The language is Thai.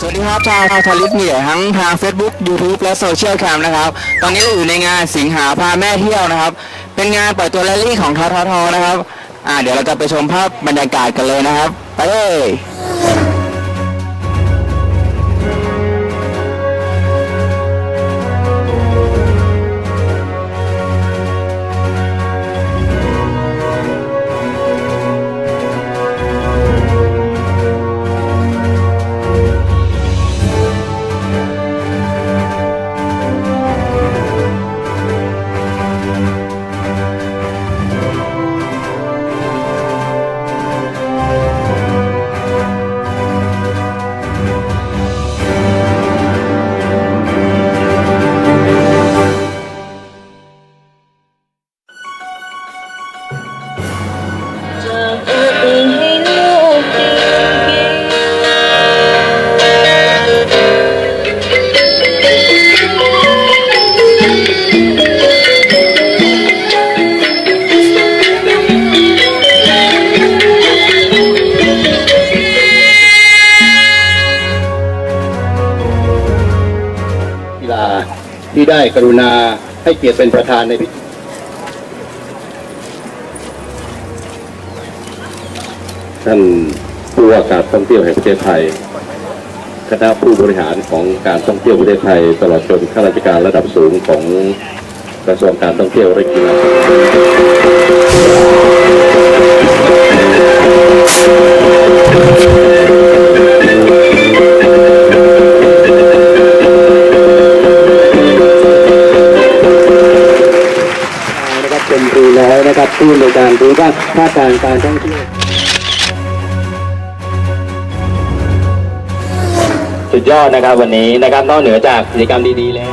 สวัสดีครับชาวทาริสเมียทั้งทาง Facebook YouTube และโซเชียลแคมนะครับ ตอนนี้เราอยู่ในงานสิงหาพาแม่เที่ยวนะครับ เป็นงานเปิดตัวแรลลี่ของทททนะครับ อ่าเดี๋ยวเราจะไปชมภาพบรรยากาศกันเลยนะครับ ไปเลย กีฬาที่ได้กรุณาให้เกียรติเป็นประธานในพิธีท่านผู้ว่าการท่องเที่ยวแห่งประเทศไทย คณะผู้บริหารของการท่องเที่ยวประเทศไทย ตลอดจนข้าราชการระดับสูงของกระทรวงการท่องเที่ยวและกีฬา แล้วนะครับผู้ในการดูว่าภาคการการท่องเที่ยวสุดยอดนะครับวันนี้นะครับนอกเหนือจากกิจกรรมดีๆแล้ว